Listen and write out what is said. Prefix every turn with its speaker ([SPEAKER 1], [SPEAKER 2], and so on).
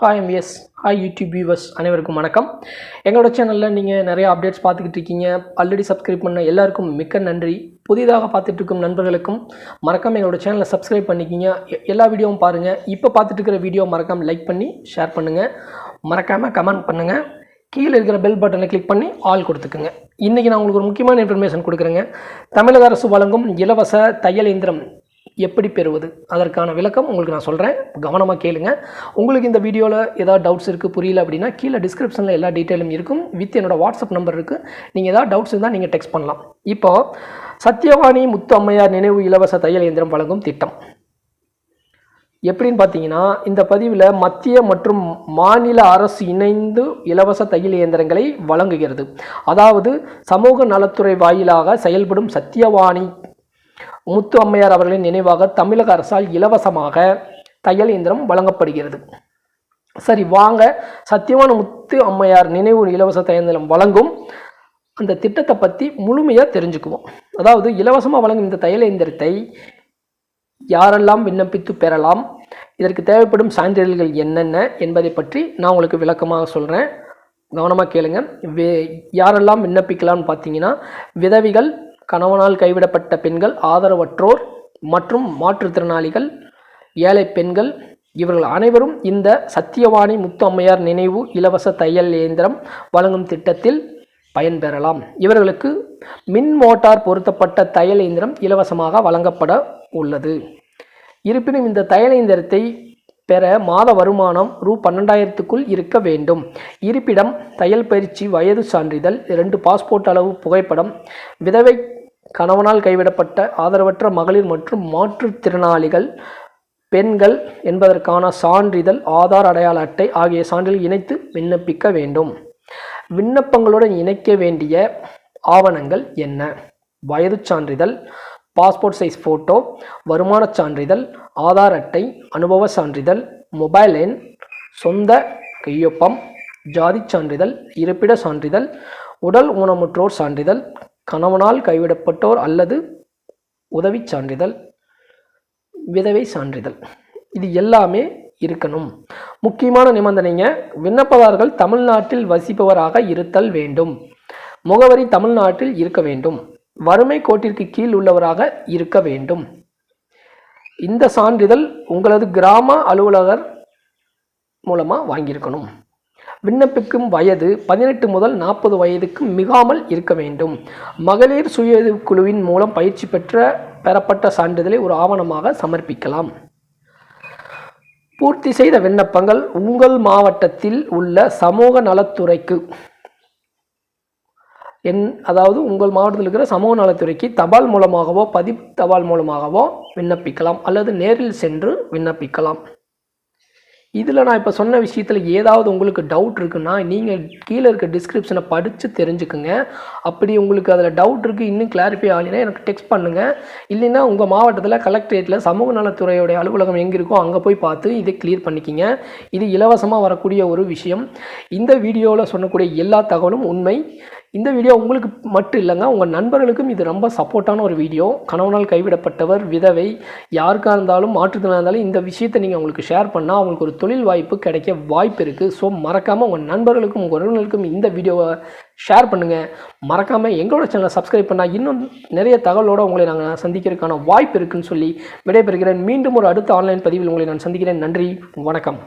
[SPEAKER 1] Hi MS hi YouTube viewers அனைவருக்கும் வணக்கம். எங்களோட சேனலில் நீங்கள் நிறைய அப்டேட்ஸ் பார்த்துக்கிட்டு இருக்கீங்க. ஆல்ரெடி சப்ஸ்கிரைப் பண்ண எல்லாருக்கும் மிக்க நன்றி. புதிதாக பார்த்துட்டு இருக்கும் நண்பர்களுக்கும் மறக்காமல் எங்களோட சேனலை சப்ஸ்கிரைப் பண்ணிக்கிங்க. எல்லா வீடியோவும் பாருங்கள் இப்போ பார்த்துட்டு இருக்கிற வீடியோ மறக்காமல் லைக் பண்ணி ஷேர் பண்ணுங்கள் மறக்காமல் கமெண்ட் பண்ணுங்கள் கீழே இருக்கிற பெல் பட்டனை கிளிக் பண்ணி ஆல் கொடுத்துக்குங்க. இன்றைக்கி நான் உங்களுக்கு ஒரு முக்கியமான இன்ஃபர்மேஷன் கொடுக்குறேங்க. தமிழக அரசு வழங்கும் இலவச தையல் இயந்திரம். எப்படி பெறுவது? அதற்கான விளக்கம் உங்களுக்கு நான் சொல்கிறேன் கவனமாக கேளுங்க. உங்களுக்கு இந்த வீடியோவில் ஏதாவது டவுட்ஸ் இருக்குது புரியல அப்படின்னா கீழே டிஸ்கிரிப்ஷனில் எல்லா டீட்டெயிலும் இருக்கும். வித் என்னோடய வாட்ஸ்அப் நம்பர் இருக்குது நீங்கள் ஏதாவது டவுட்ஸ் இருந்தால் நீங்கள் டெக்ஸ்ட் பண்ணலாம். இப்போ சத்யவாணி முத்து அம்மையார் நினைவு இலவச தையல் இயந்திரம் வழங்கும் திட்டம். எப்படின்னு பார்த்தீங்கன்னா இந்த பதிவில் மத்திய மற்றும் மாநில அரசு இணைந்து இலவச தையல் இயந்திரங்களை வழங்குகிறது. அதாவது சமூக நலத்துறை வாயிலாக செயல்படும் சத்யவாணி முத்து அம்மையார் அவர்களின் நினைவாக தமிழக அரசால் இலவசமாக தையல் இயந்திரம் வழங்கப்படுகிறது. சரி வாங்க. சத்தியமான முத்து அம்மையார் நினைவு இலவச தையந்திரம் வழங்கும் அந்த திட்டத்தை பற்றி முழுமையாக தெரிஞ்சுக்குவோம். அதாவது இலவசமாக வழங்கும் இந்த தையல் இயந்திரத்தை யாரெல்லாம் விண்ணப்பித்து பெறலாம் இதற்கு தேவைப்படும் சான்றிதழ்கள் என்னென்ன என்பதை பற்றி நான் உங்களுக்கு விளக்கமாக சொல்கிறேன் கவனமாக கேளுங்க. வே யாரெல்லாம் விண்ணப்பிக்கலாம்னு பார்த்தீங்கன்னா விதவிகள் கணவனால் கைவிடப்பட்ட பெண்கள் ஆதரவற்றோர் மற்றும் மாற்றுத்திறனாளிகள் ஏழை பெண்கள் இவர்கள் அனைவரும் இந்த சத்தியவாணி முத்து அம்மையார் நினைவு இலவச தையல் இயந்திரம் வழங்கும் திட்டத்தில் பயன்பெறலாம். இவர்களுக்கு மின் மோட்டார் பொருத்தப்பட்ட தையல் இயந்திரம் இலவசமாக வழங்கப்பட உள்ளது. இருப்பினும் இந்த தையல் இயந்திரத்தை பெற மாத வருமானம் ரூ. பன்னெண்டாயிரத்துக்குள் இருக்க வேண்டும். இருப்பிடம் தையல் பயிற்சி வயது சான்றிதழ் இரண்டு பாஸ்போர்ட் அளவு புகைப்படம் விதவை கணவனால் கைவிடப்பட்ட ஆதரவற்ற மகளிர் மற்றும் மாற்றுத்திறனாளிகள் பெண்கள் என்பதற்கான சான்றிதழ் ஆதார் அடையாள அட்டை ஆகிய சான்றிதழ் இணைத்து விண்ணப்பிக்க வேண்டும். விண்ணப்பங்களுடன் இணைக்க வேண்டிய ஆவணங்கள் என்ன? வயதுச் சான்றிதழ் பாஸ்போர்ட் சைஸ் ஃபோட்டோ வருமானச் சான்றிதழ் ஆதார் அட்டை அனுபவ சான்றிதழ் மொபைல் எண் சொந்த கையொப்பம் ஜாதிச் சான்றிதழ் இருப்பிட சான்றிதழ் உடல் ஊனமுற்றோர் சான்றிதழ் கணவனால் கைவிடப்பட்டோர் அல்லது உதவிச் சான்றிதழ் விதவை சான்றிதழ். இது எல்லாமே இருக்கணும். முக்கியமான நிபந்தனைங்க விண்ணப்பதாரர்கள் தமிழ்நாட்டில் வசிப்பவராக இருத்தல் வேண்டும். முகவரி தமிழ்நாட்டில் இருக்க வேண்டும். வறுமை கோட்டிற்கு கீழ் உள்ளவராக இருக்க வேண்டும். இந்த சான்றிதழ் உங்களது கிராம அலுவலகர் மூலமாக வாங்கியிருக்கணும். விண்ணப்பிக்கும் வயது பதினெட்டு முதல் நாற்பது வயதுக்கு மிகாமல் இருக்க வேண்டும். மகளிர் சுய குழுவின் மூலம் பயிற்சி பெற்ற பெறப்பட்ட சான்றிதழை ஒரு ஆவணமாக சமர்ப்பிக்கலாம். பூர்த்தி செய்த விண்ணப்பங்கள் உங்கள் மாவட்டத்தில் உள்ள சமூக நலத்துறைக்கு என் அதாவது உங்கள் மாவட்டத்தில் இருக்கிற சமூக நலத்துறைக்கு தபால் மூலமாகவோ பதிவு தபால் மூலமாகவோ விண்ணப்பிக்கலாம். அல்லது நேரில் சென்று விண்ணப்பிக்கலாம். இதில் நான் இப்போ சொன்ன விஷயத்தில் ஏதாவது உங்களுக்கு டவுட் இருக்குன்னா நீங்கள் கீழே இருக்க டிஸ்கிரிப்ஷனை படித்து தெரிஞ்சுக்குங்க. அப்படி உங்களுக்கு அதில் டவுட் இருக்குது இன்னும் கிளாரிஃபை ஆகலைன்னா எனக்கு டெக்ஸ்ட் பண்ணுங்கள் இல்லைன்னா உங்கள் மாவட்டத்தில் கலெக்டரேட்டில் சமூக நலத்துறையோடைய அலுவலகம் எங்கே இருக்கோ அங்கே போய் பார்த்து இதை கிளியர் பண்ணிக்கிங்க. இது இலவசமாக வரக்கூடிய ஒரு விஷயம். இந்த வீடியோவில் சொன்னக்கூடிய எல்லா தகவலும் உண்மை. இந்த வீடியோ உங்களுக்கு மட்டும் இல்லைங்க உங்கள் நண்பர்களுக்கும் இது ரொம்ப சப்போர்ட்டான ஒரு வீடியோ கணவனால் கைவிடப்பட்டவர் விதவை யாருக்காக இருந்தாலும் மாற்றுத்திறனாக இருந்தாலும் இந்த விஷயத்தை நீங்கள் அவங்களுக்கு ஷேர் பண்ணால் அவங்களுக்கு ஒரு தொழில் வாய்ப்பு கிடைக்க வாய்ப்பு இருக்குது ஸோ மறக்காமல் உங்கள் நண்பர்களுக்கும் உங்கள் உறவினர்களுக்கும் இந்த வீடியோவை ஷேர் பண்ணுங்கள் மறக்காமல் எங்களோட சேனலை சப்ஸ்கிரைப் பண்ணால் இன்னும் நிறைய தகவலோடு உங்களை நாங்கள் சந்திக்கிறதுக்கான வாய்ப்பு இருக்குன்னு சொல்லி விடைபெறுகிறேன். மீண்டும் ஒரு அடுத்த ஆன்லைன் பதிவில் உங்களை நான் சந்திக்கிறேன். நன்றி வணக்கம்.